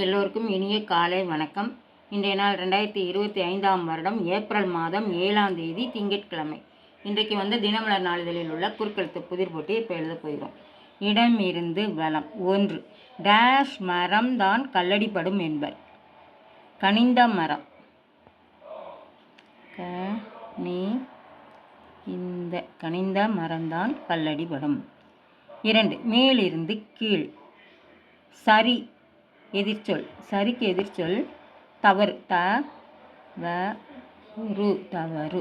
எல்லோருக்கும் இனிய காலை வணக்கம். இன்றைய நாள் ரெண்டாயிரத்தி இருபத்தி ஐந்தாம் வருடம் ஏப்ரல் மாதம் ஏழாம் தேதி திங்கட்கிழமை. இன்றைக்கு வந்து தினமலர் நாளிதழில் உள்ள குறுக்கெழுத்து புதிர் போட்டி இப்போ எழுத போகிறோம். இடம் இருந்து வளம். ஒன்று டேஷ் மரம் தான் கல்லடிப்படும் என்பர். கனிந்த மரம். க நீ இந்த கனிந்த மரம்தான் கல்லடிபடும் இரண்டு மேலிருந்து கீழ். சரி எதிர்ச்சொல். சரிக்கு எதிர்ச்சொல். தவறு. த வ ரு தவறு.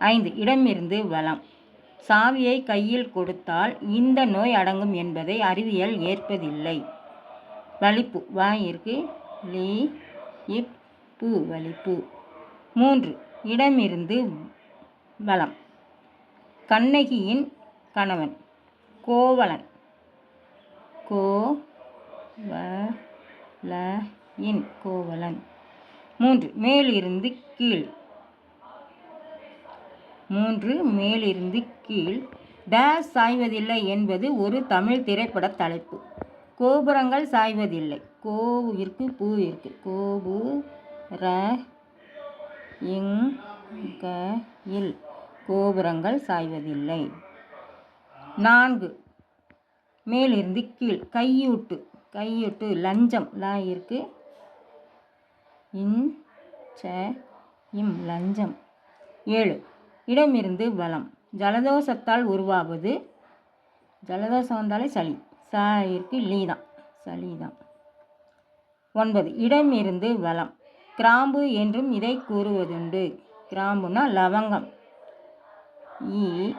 ஐந்து. இடமிருந்து வளம். சாவியை கையில் கொடுத்தால் இந்த நோய் அடங்கும் என்பதை அறிவியல் ஏற்பதில்லை. வலிப்பு. வாயிற்கு லி இப் பு. வலிப்பு. மூன்று. இடமிருந்து வளம். கண்ணகியின் கணவன். கோவலன். கோ வ ல இன் கோவலன். மூன்று மேலிருந்து கீழ். மூன்று மேலிருந்து கீழ். டேஸ் சாய்வதில்லை என்பது ஒரு தமிழ் திரைப்பட தலைப்பு. கோபுரங்கள் சாய்வதில்லை. கோவு இருக்கு பூ இருக்கு. கோபு ர இங் க இல். கோபுரங்கள் சாய்வதில்லை. நான்கு மேலிருந்து கீழ். கையூட்டு. கையொட்டு லஞ்சம் லா இருக்கு. இன் ச இம் லஞ்சம். ஏழு. இடமிருந்து வளம். ஜலதோஷத்தால் உருவாவது. ஜலதோஷம் வந்தாலே சளி. ச இருக்கு லீ தான். சளி தான். ஒன்பது. இடமிருந்து வளம். கிராம்பு என்றும் இதை கூறுவதுண்டு. கிராம்புனா லவங்கம். ஈ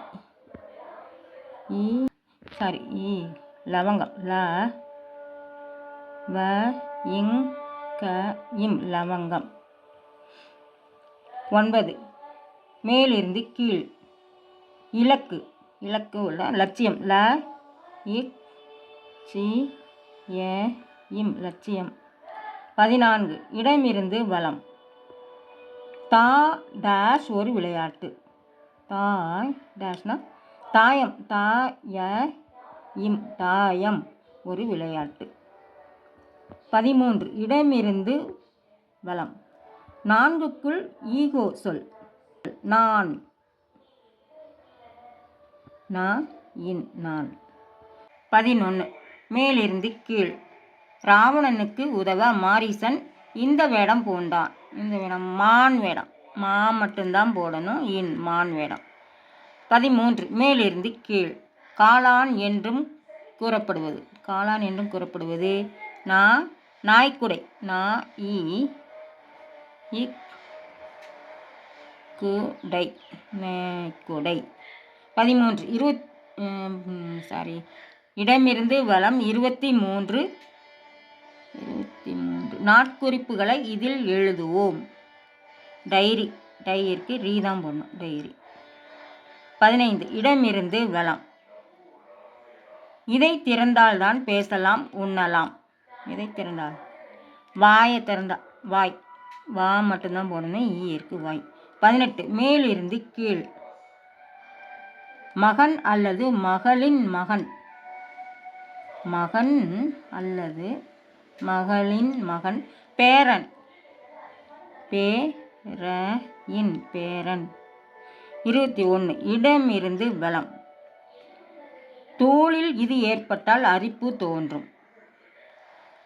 ஈ சாரி ஈ லவங்கம். ல வ இங் க இம் லவங்கம். ஒன்பது. மேலிருந்து கீழ். இலக்கு. இலக்கு உள்ள லட்சியம். ல இக் சி ஏ இம் லட்சியம். பதினான்கு. இடமிருந்து வளம். தா டேஷ் ஒரு விளையாட்டு. தாய் டேஷ்னா தாயம். தாய இம் தாயம் ஒரு விளையாட்டு. பதிமூன்று. இடமிருந்து வளம் நான்குக்குள் ஈகோ சொல். நான். நான் இன் நான். பதினொன்று மேலிருந்து கீழ். ராவணனுக்கு உதவ மாரிசன் இந்த வேடம் பூண்டான். இந்த வேடம் மான் வேடம். மா மட்டும்தான் போடணும் இன் மான் வேடம். பதிமூன்று. மேலிருந்து கீழ். காளான் என்றும் கூறப்படுவது. காளான் என்றும் கூறப்படுவது நான் நாய்க்குடை. நா இ குடை குடை நாய்க்குடை பதிமூன்று. இருபத் சாரி இடமிருந்து வளம் இருபத்தி மூன்று இருபத்தி மூன்று நாட்குறிப்புகளை இதில் எழுதுவோம். டைரி. டைரிக்கு ரீ தான் போடணும். டைரி. பதினைந்து. இடமிருந்து வளம் இதை திறந்தால்தான் பேசலாம் உண்ணலாம். எதை திறந்தால் வாயை திறந்தா. வாய். வா மட்டும்தான் போடணும். ஈ இருக்கு. வாய். பதினெட்டு. மேலிருந்து கீழ். மகன் அல்லது மகளின் மகன். மகன் அல்லது மகளின் மகன். பேரன். பேரன் பேரன். இருபத்தி ஒன்று இடமிருந்து பலம் தோளில் இது ஏற்பட்டால் அரிப்பு தோன்றும்.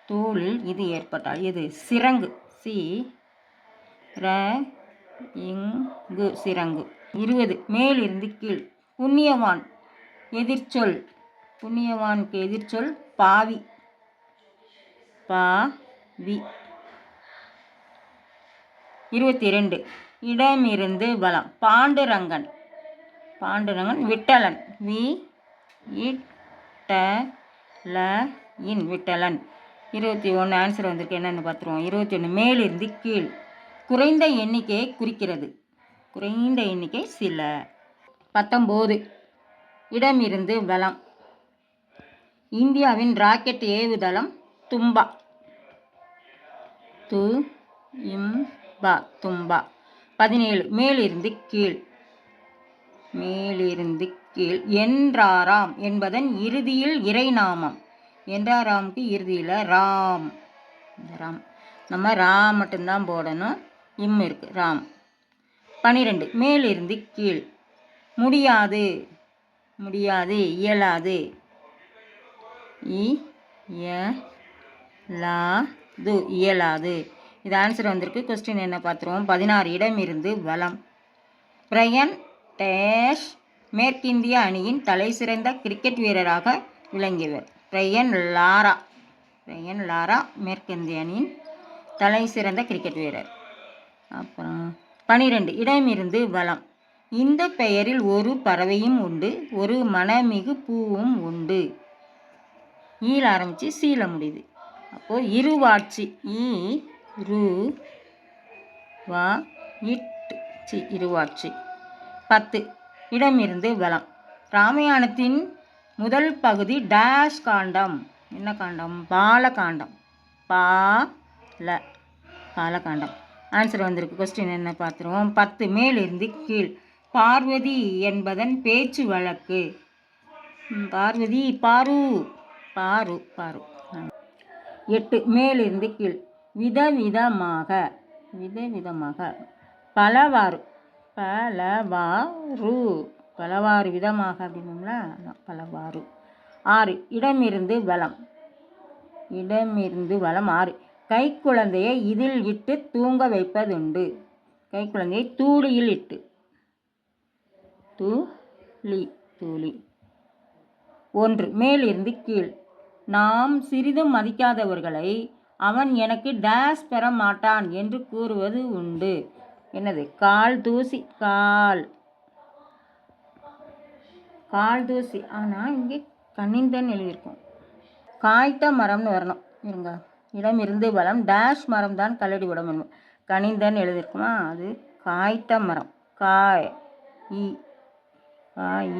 தோலில் இது ஏற்பட்டால் இது சிரங்கு சி ர இங்கு சிரங்கு இருபது. மேலிருந்து கீழ். புண்ணியவான். எதிர்ச்சொல். புண்ணியவானுக்கு எதிர்ச்சொல் பாவி. பா வி இருபத்தி ரெண்டு இடமிருந்து பலம் பாண்டுரங்கன். பாண்டுரங்கன் விட்டலன். வி இட்ட ல இன் விட்டலன். இருபத்தி ஒன்று ஆன்சர் வந்திருக்கு. என்னென்னு பார்த்துருவோம். இருபத்தி ஒன்று மேலிருந்து கீழ். குறைந்த எண்ணிக்கையை குறிக்கிறது. குறைந்த எண்ணிக்கை சில. பத்தொம்போது இடமிருந்து வளம் இந்தியாவின் ராக்கெட் ஏவுதளம் தும்பா. து இம் பா தும்பா. பதினேழு மேலிருந்து கீழ். மேலிருந்து கீழ். என்றாராம் என்பதன் இறுதியில் இறைநாமம். என்றாராம்க்கு இறுதியில் ராம். ராம். நம்ம ரா மட்டும்தான் போடணும் இம் இருக்குது ராம். பன்னிரெண்டு மேலிருந்து கீழ். முடியாது முடியாது இயலாது. இ ய லா து இயலாது. இது ஆன்சர் வந்திருக்கு. கொஸ்டின் என்ன பார்த்துருவோம்? பதினாறு இடம் இருந்து வலம். பிரயன் டேஷ் மேற்கிந்திய அணியின் தலைசிறந்த கிரிக்கெட் வீரராக விளங்கியவர். Brian Laura. பிரயன் லாரா மேற்கிந்திய அணியின் தலைசிறந்த கிரிக்கெட் வீரர். அப்புறம் பனிரெண்டு இடமிருந்து வலம் இந்த பெயரில் ஒரு பறவையும் உண்டு ஒரு மனமிகு பூவும் உண்டு. ஈல ஆரம்பித்து சீல முடியுது. அப்போது இருவாட்சி ஈ ரு வா இட் சி இருவாட்சி. பத்து இடமிருந்து வலம் ராமாயணத்தின் முதல் பகுதி டேஷ் காண்டம். என்ன காண்டம்? பாலகாண்டம். பா ல பாலகாண்டம். ஆன்சர் வந்திருக்கு. கொஸ்டின் என்ன பார்த்துருவோம்? பத்து மேலிருந்து கீழ். பார்வதி என்பதன் பேச்சு வழக்கு. பார்வதி பாரு. பாரு பாரு. எட்டு மேலிருந்து கீழ். விதவிதமாக விதவிதமாக. பலவாறு பலவாறு. பலவாறு விதமாக அப்படின்னோம்ல பலவாறு. ஆறு இடமிருந்து வளம் இடமிருந்து வளம் ஆறு. கைக்குழந்தையை இதில் இட்டு தூங்க வைப்பதுண்டு. கைக்குழந்தையை தூளியில் இட்டு. தூளி தூளி. ஒன்று மேலிருந்து கீழ். நாம் சிறிதும் மதிக்காதவர்களை அவன் எனக்கு டேஸ் பெற மாட்டான் என்று கூறுவது உண்டு. என்னது? கால் தூசி கால். கால் தூசி. ஆனால் இங்கே கனிந்தன் எழுதியிருக்கும். காய்த்த மரம்னு வரணும். இருங்க. இடம் இருந்து வளம் டேஷ் மரம் தான் கல்லடி விட என்போம். கனிந்தன் எழுதியிருக்குமா? அது காய்த்த மரம். காய் இ காய்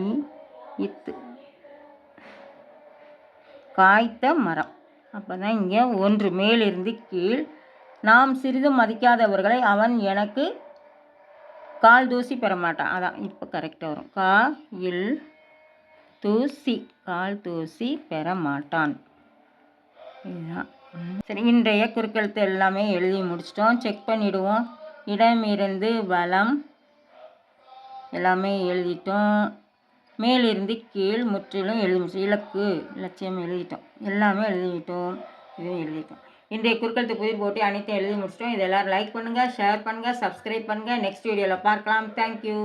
இத்து. காய்த்த மரம். அப்போ தான் இங்கே ஒன்று மேலிருந்து கீழ். நாம் சிறிதும் மதிக்காதவர்களை அவன் எனக்கு கால் தூசி பெற மாட்டான். அதான் இப்போ கரெக்டாக வரும். கா இல் தூசி கால் தூசி பெற மாட்டான் இதுதான். சரி இன்றைய குறுக்கெழுத்து எல்லாமே எழுதி முடிச்சிட்டோம். செக் பண்ணிவிடுவோம் இடமிருந்து வளம் எல்லாமே எழுதிட்டோம். மேலிருந்து கீழ் முற்றிலும் எழுதி முடிச்சு இலக்கு இலட்சியம் எழுதிட்டோம். எல்லாமே எழுதிட்டோம். இதுவும் எழுதிட்டோம். இன்றைய குறுக்கெழுத்து புதிர் போட்டு அனைத்தும் எழுதி முடிச்சிட்டோம். இதெல்லாம் லைக் பண்ணுங்கள் ஷேர் பண்ணுங்கள் சப்ஸ்கிரைப் பண்ணுங்கள் நெக்ஸ்ட் வீடியோவில் பார்க்கலாம். தேங்க்யூ